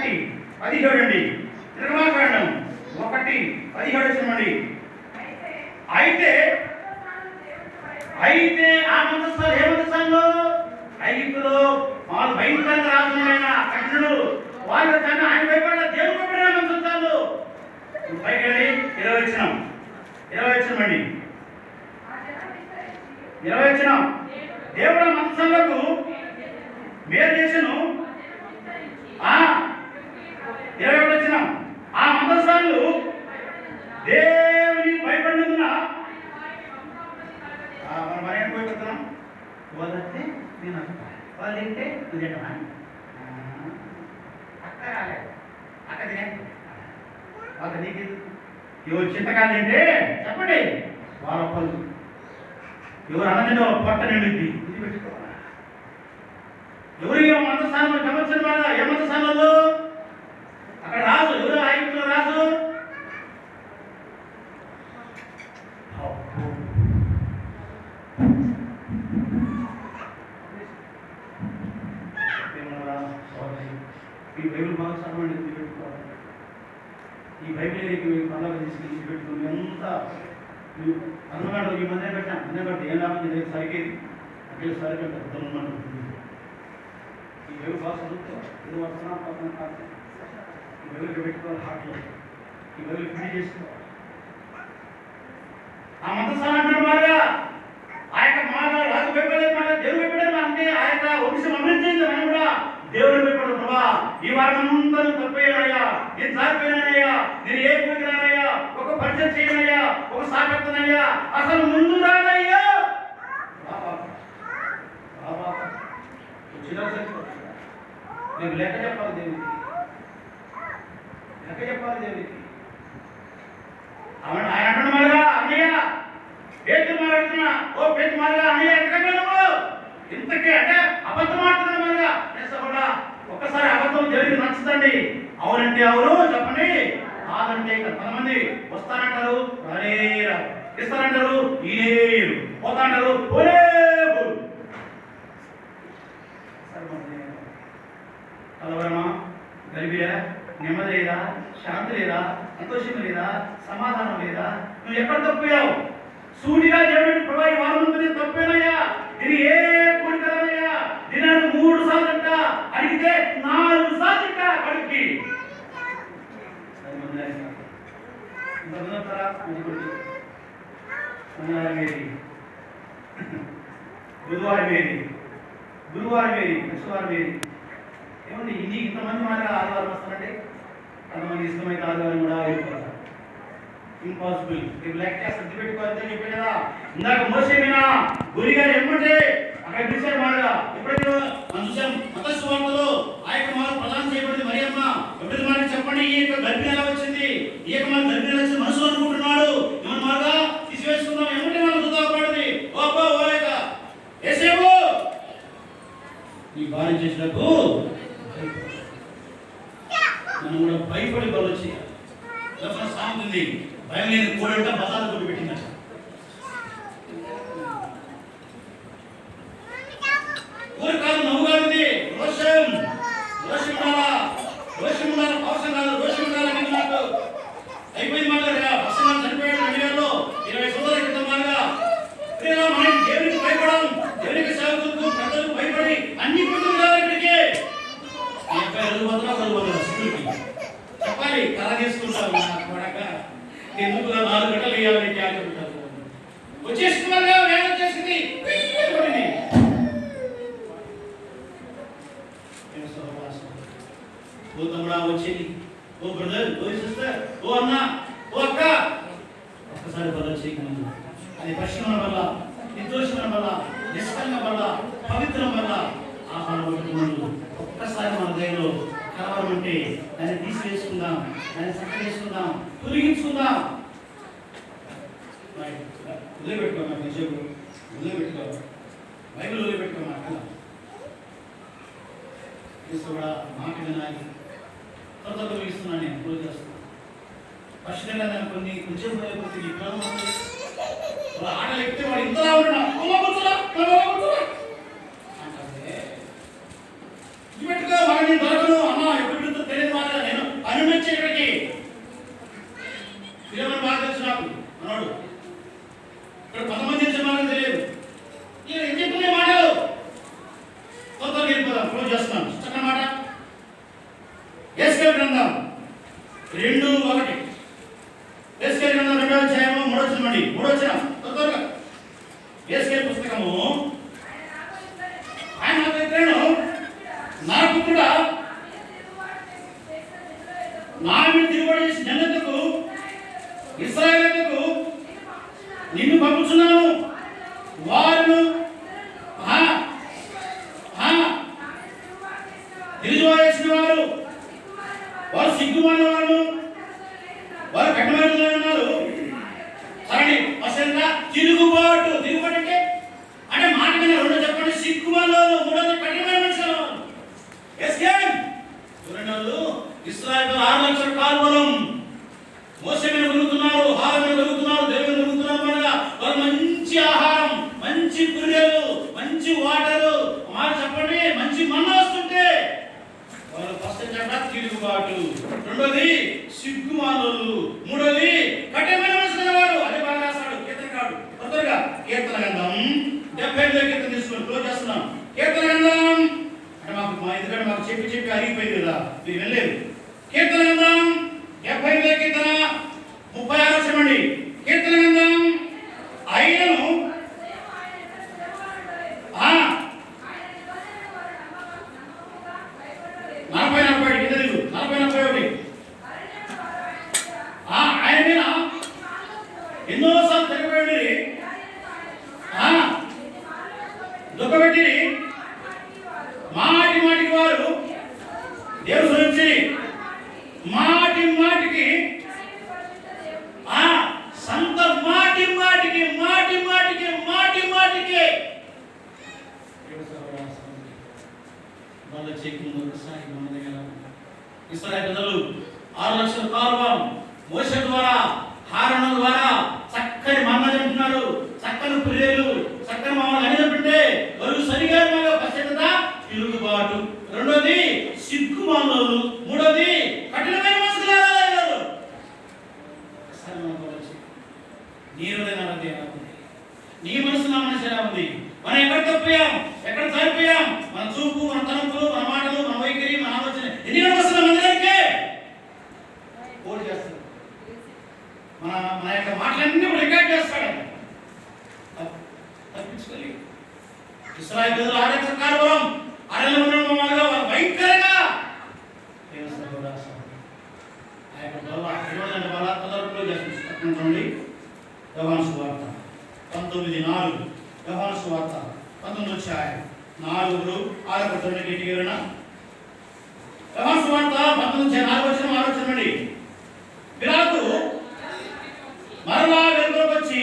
ఒకటి పదిహేడు అండి. నిర్మాకాండం ఒకటి పదిహేడు చూడండి. అయితే అయితే ఆ మందస్థాలు ఏ మందస్థాలు ఐగుప్తులో వాళ్ళు భయంకరంగా రాజులైన కఠినుడు వాళ్ళు కన్నా ఆయన భయపడ దేవుడు భయపడిన మందస్థాలు పైకి వెళ్ళి ఇరవై వచ్చిన. ఇరవై వచ్చినామండి ఇరవై వచ్చిన. దేవుడు ఆ మేలు చేసను ఆ ఇరవై ఒకటి వచ్చినాం ఆ మందస్థాలు దేవుని భయపడినందున మనం మరి ఏం భయపడుతున్నాం వాళ్ళు వస్తే నేను. వాళ్ళు తింటే నువ్వు తింటావా అక్క రాలేదు అక్క తినే. వాళ్ళ నీకు ఎవరు చింతకాలు తింటే చెప్పండి. వాళ్ళ పళ్ళు ఎవరు అన్నది వాళ్ళ పొట్ట నిండుద్ది. ఇది పెట్టుకోవాలా? ఎవరు ఏ మత స్థానంలో గమనించిన వాళ్ళ ఏ మత ఈ బైబిల్ బాగా చదవండి ఇది పెట్టుకోవాలి ఈ బైబిల్ ఏరికి మీరు పండుగ తీసుకెళ్ళి ఇది పెట్టుకుని ఎంత మీరు అన్నగాడు ఈ మధ్య పెట్టాను అన్నగాడు ఏం లాభం లేదు సరికేది అక్కడ సరికంటే అర్థం ఉన్నాడు ఈ బైబిల్ బాగా చదువుకోవాలి ఇది వస్తున్నా పక్కన కాదు ఈ బైబిల్కి పెట్టుకోవాలి హార్ట్లో ఈ బైబిల్ పిడి చేసుకోవాలి ఆ మంత్రస్థానం అంటారు బాగా ఆ యొక్క మాట రాజు భయపడేది మాట దేవుడు భయపడేది అంటే ఆ యొక్క వంశం అభివృద్ధి మనం కూడా దేవుడు భయపడదు ప్రభా ఈ వారం అంతా నేను సాగిపోయినానయ్యా నేను ఏ పోయినానయ్యా ఒక పరిచయం చేయనయ్యా. ఒక సాగత్తనయ్యా అసలు ముందు రానయ్యా. నేను లెక్క చెప్పాలి దేవుడికి లెక్క చెప్పాలి దేవుడికి అవును ఆయన అంటున్న మారుగా అన్నయ్య పేరు మాట్లాడుతున్నా. ఓ పేరు మారుగా అన్నయ్య ఎంతకంటే నువ్వు? ఇంతకే అంటే అబద్ధం ఆడుతున్న మారుగా కూడా ఒక్కసారి అబద్ధం జరిగి నచ్చుతండి అవునంటే అవును చెప్పండి కాదంటే ఇక్కడ కొంతమంది వస్తానంటారు రానే ఇస్తారంటారు ఇస్తానంటారు ఈనేరు పోతాంటారు పోలే కలవరమా గలిబియా నెమ్మది లేదా శాంతి లేదా సంతోషం లేదా సమాధానం లేదా నువ్వు ఎక్కడ తప్పిపోయావు సూటిగా దేవుడి ప్రభా ఈ వారం ఉంటుంది తప్పేనయ్యా. ఇది ఏ కోరికలనయ్యా దినాన్ని మూడు సార్లు అంట అడిగితే నాలుగు సార్లు అంట కడుక్కి బుధవారం వేది గురువారం వేది శుక్రవారం వేది ఏమండి ఇది ఇంతమంది మాట ఆదివారం వస్తారంటే కొంతమంది ఇష్టమైతే ఆదివారం కూడా వెళ్ళిపోతారు ఇంపాసిబుల్ రేపు లెక్క చేస్తే అద్దె పెట్టుకోవద్దని కదా ఇందాక మోసేమినా గురి గారు ఎమ్మంటే అక్కడ పిలిచారు ఎప్పుడైతే మనం చూసాం మత సువార్తలో ఆ యొక్క చేయబడింది మరి. అమ్మ మాట చెప్పండి ఈ యొక్క ఎలా వచ్చింది ఈ మన గర్భిణి మనసు అనుకుంటున్నాడు ఏమన్నా మాటగా తీసివేసుకుందాం ఏమంటే మనం చూద్దాపడింది ఓ అబ్బో ఓ యొక్క ఏసేపు ఈ భార్య చేసినట్టు మనం కూడా భయపడి బలు చేయాలి లేకపోతే సామెత ఉంది భయం లేని కోడంట బజారు కొట్టి పెట్టిందట ఊరు కాదు నవ్వు కాదు ఇది రోషం రోషం ఉండాలా రోషం ఉండాలా అవసరం కాదు రోషం ఉండాలా నీకు నాకు అయిపోయింది మాట అసలు చనిపోయాడు రెండు వేలలో ఇరవై సంవత్సరాల క్రితం బాగా ప్రియరా, మనం దేవునికి భయపడం దేవునికి సేవకులకు పెద్దలకు భయపడి అన్ని కుటుంబాలు రావాలి ఇక్కడికి ఈ అబ్బాయి అరుగు వదలా కరువు వదలా స్కూల్కి చెప్పాలి కళ చేసుకుంటావు నా కొడక ఎందుకు నా నాలుగు గంటలు వేయాలని త్యాగ ఉంటారు వచ్చేస్తున్నారుగా వేళ వచ్చేసింది పడింది. ఏం సహవాసం. ఓ తమ్ముడా వచ్చింది ఓ బ్రదర్ ఓ సిస్టర్ ఓ అన్న ఓ అక్క ఒక్కసారి బదలు చేయకముందు అది పశ్చిమం వల్ల నిర్దోషమైన వల్ల నిష్కల్మ వల్ల పవిత్రం వల్ల ఆహారం పట్టుకున్నాడు ఒక్కసారి మన దయలో కలవరం ఉంటే దాన్ని తీసివేసుకుందాం దాన్ని చక్కవేసుకుందాం తొలగించుకుందాం. వదిలిపెట్టుకోమా మా వదిలిపెట్టుకో బైబిల్ వదిలిపెట్టుకోమా కదా కూడా మాట వినాలి త్వరగా తొలగిస్తున్నాను నేను. క్లోజ్ చేస్తున్నాను. పశ్చిమంగా దాన్ని కొన్ని కొంచెం పోయే కొద్ది ఆటలు ఎక్కితే వాడు ఇంతలా ఉన్నాడు అమ్మ కూర్చోరా అమ్మ కూర్చోరా అంటే ఇది పెట్టుకో మరి నేను దొరకను అమ్మ ఎప్పుడు పెడుతుందో తెలియదు రెండు ఒకటి ఎస్కేల్ గ్రంథం రెండో అధ్యాయము మూడో వచ్చినమండి మూడో వచ్చిన త్వరగా ఎస్కేల్ పుస్తకము ఆయన నాకు చెప్పాడు నా పుత్రుడా నా మీద దిగుబడి చేసి జనతకు ఇస్రాయేలుకు నిన్ను పంపుచున్నాను వారును ఆ, ఆ, తిరుగుబాటు వారు వారు సిగ్గుమాన వారు వారు కఠినమైన ఉన్నారు సరే అసలు తిరుగుబాటు తిరుగుబాటు అంటే అంటే మాట మీద రెండు చెప్పండి సిగ్గుమాలో మూడోది కఠినమైన మనుషులు ఎస్కేన్ చూడండి ఇస్రాయల్ ఆరు లక్షల కాల్వలం మోస మీద దొరుకుతున్నారు హారం మీద దొరుకుతున్నారు దేవుని దొరుకుతున్నారు అనగా వారు మంచి ఆహారం మంచి పుర్రెలు మంచి వాటరు మాట చెప్పండి మంచి మన్న వస్తుంటే వాళ్ళు ఫస్ట్ చెప్పడం తిరుగుబాటు రెండోది సిగ్గుమానులు మూడోది కఠినమైన మనసున్న వాడు అదే బాగా రాస్తాడు. కీర్తనకాడు తొందరగా కీర్తన గంధం డెబ్బై ఐదో కీర్తన తీసుకొని క్లోజ్ చేస్తున్నాం. కీర్తన గంధం అంటే మాకు మా ఎందుకంటే మాకు చెప్పి చెప్పి అరిగిపోయింది కదా. మీరు వెళ్ళలేదు కీర్తన గంధం డెబ్బై ఐదో కీర్తన ముప్పై ఆరు వచ్చమండి కీర్తన గంధం అయినను ఆ, నలభై నలభై ఒకటి కింద దిగు నలభై నలభై ఒకటి ఆ, ఆయన మీద ఎన్నోసార్లు తిరగబడి దుఃఖపెట్టి మాటి మాటికి వారు దేవుడు సురించి మాటి మాటికి ఆ సంత మాటి మాటికి మాటి మాటికి మాటి మాటికి వాళ్ళ చెక్కు ఒకసారి గమనించగలం ఇస్రాయల్ ప్రజలు ఆరు లక్షల కాలువం మోస ద్వారా హారణ ద్వారా చక్కని మన్న చెప్తున్నారు చక్కని పిల్లలు చక్కని మమ్మల్ని అని చెప్పింటే వారు సరిగా మాగా పచ్చట తిరుగుబాటు. రెండోది సిగ్గు మామూలు మూడోది కఠినమైన మనసులు నీ హృదయం నాది ఎలా నీ మనసు నా మనసు ఎలా ఉంది? మనం ఎక్కడ తప్పియాం ఎక్కడ చనిపోయాం మన చూపు మన తలంపులు మన మాటలు మన వైఖరి మన ఆలోచన ఎన్ని వస్తున్నాం అందరికీ? పోటీ చేస్తాడు మన మన యొక్క మాటలన్నీ కూడా రికార్డ్ చేస్తాడు. తప్పించుకోలేదు. ఇస్రాయల్ ప్రజలు ఆడే కారవరం అరల ఉండడం వల్ల వారు భయంకరంగా ఆ యొక్క బల ఈరోజు బల చూడండి. సువార్త పంతొమ్మిది నాలుగు. యోహాను సువార్త పంతొమ్మిది వచ్చాయి నాలుగు ఆరు పట్టండి గట్టిగా వినా. సువార్త పంతొమ్మిది నాలుగు వచ్చిన ఆలోచనండి వచ్చినండి పిలాతు మరలా వెలుగులోకి వచ్చి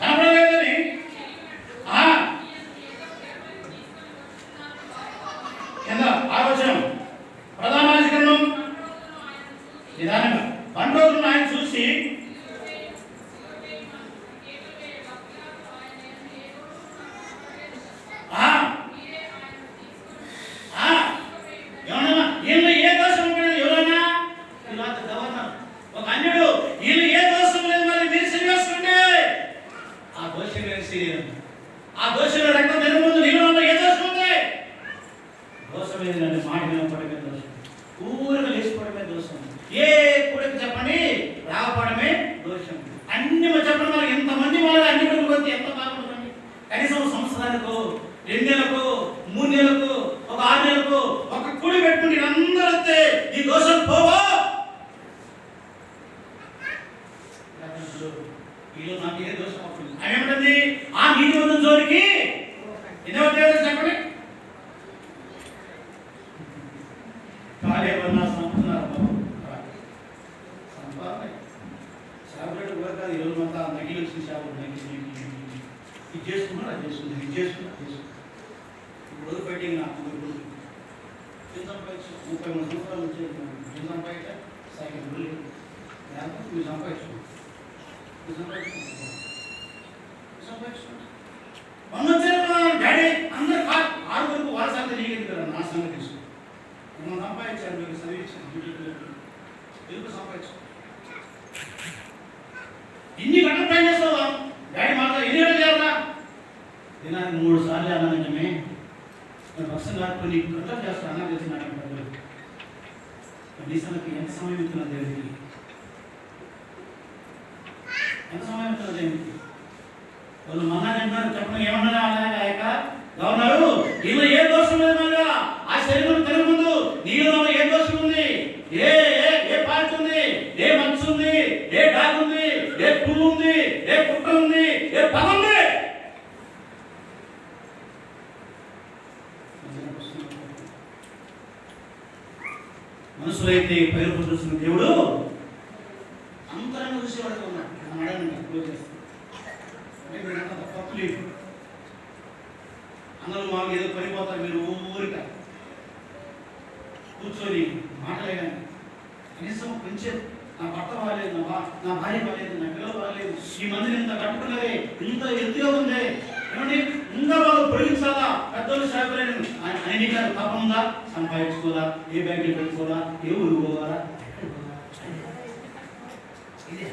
కనపడలేదని ఆ కింద ఆలోచన ప్రధాన అధికరణం నిదానంగా బండ్రోజులను ఆయన చూసి ఆ ఆ ఏమన్నా వీళ్ళు ఏ దోషం ఉంటుంది ఎవరన్నా ఇలా గవర్నర్ ఒక అన్యుడు వీళ్ళు ఏ దోషం లేదు మరి మీరు సరి వేసుకుంటే రోజులు ఆయన చూసి ఆ. దోషంలో రక్తం తిరిగి ముందు నీళ్ళు ఏ దోషం ఉంది? దోషం ఏంటంటే మాట వినపడమే దోషం. ఊరిగా లేచిపోవడమే దోషం. ఏ కూడకి చెప్పండి? రావడమే దోషం. అన్ని చెప్పడం చెప్పండి ఎంతమంది వాళ్ళు అన్ని గుడికి ఎంత బాగుంటుంది కనీసం సంవత్సరాలకు రెండు నెలలకు మూడు నెలలకు ఒక ఆరు నెలలకు ఒక కుడి పెట్టుకుంటే అందరూ వస్తే ఈ దోషం పోవా? వీళ్ళు నాకు ఏ దోషం అవుతుంది అని ఏమంటుంది ఆ నీతి ఉన్న జోలికి ఇది చేసుకున్నాడు అది చేసుకుంది ఇది చేసుకున్నాడు అది చేసుకున్నాడు ఇప్పుడు ఫైటింగ్ నాకు ఇప్పుడు జీతం పైకి ముప్పై మూడు సంవత్సరాల నుంచి జీతం పైట సైకిల్ బిల్లు లేకపోతే మీరు సంపాదించు మీరు సంపాదించు సంపాదించు మొన్న వచ్చారు డాడీ అందరు కాదు. ఆరు వరకు వాళ్ళ సంగతి నీకు కదా నా సంగతి మనం సంపాదించారు మీకు చదివించారు ఎందుకు సంపాదించారు ఇన్ని గంటలు ట్రై చేస్తావా డాడీ మాట ఎన్ని గంటలు చేయాలా దినానికి మూడు సార్లు అన్నా నిజమే నేను పక్షం కాదు కొన్ని గంటలు చేస్తాను అన్న తెలిసిన నాకు కనీసానికి ఎంత సమయం ఇస్తున్న దేవుడికి ఎంత సమయం ఇస్తున్న దేవుడికి వాళ్ళు మన్నాడు అంటున్నారు చెప్పడం ఏమన్నా అలాగే గవర్నరు నీలో ఏ దోషం లేదు మళ్ళా. ఆ శరీరం తిరిగి ముందు నీలో ఏ దోషం ఉంది? ఏ పార్ట్ ఉంది ఏ మంచు ఉంది ఏ డాగ్ ఉంది ఏ పువ్వు ఉంది ఏ పుట్ట ఉంది ఏ పద ఉంది మనుషులైతే పేరు చూసిన దేవుడు అంతరంగ చూసేవాడుగా ఉన్నాడు. అడగండి క్లోజ్ చేస్తాను తప్పు లేదు. అందరూ మాకు ఏదో పడిపోతారు మీరు ఊరిక. కూర్చొని మాటలే కానీ కనీసం కొంచెం నా భర్త బాగాలేదు నా భార్య బాగాలేదు నా పిల్లలు బాగాలేదు ఈ మందిని ఇంత కట్టుకున్నదే ఇంత ఎత్తుగా ఉందే. ఏమండి? ఇంకా బాగా పొడిగించాలా పెద్దోళ్ళు సాగులేను ఆయన గారు తపం ఉందా సంపాదించుకోదా ఏ బ్యాంకులు పెట్టుకోదా ఏ ఊరు పోవాలా? ఇదే.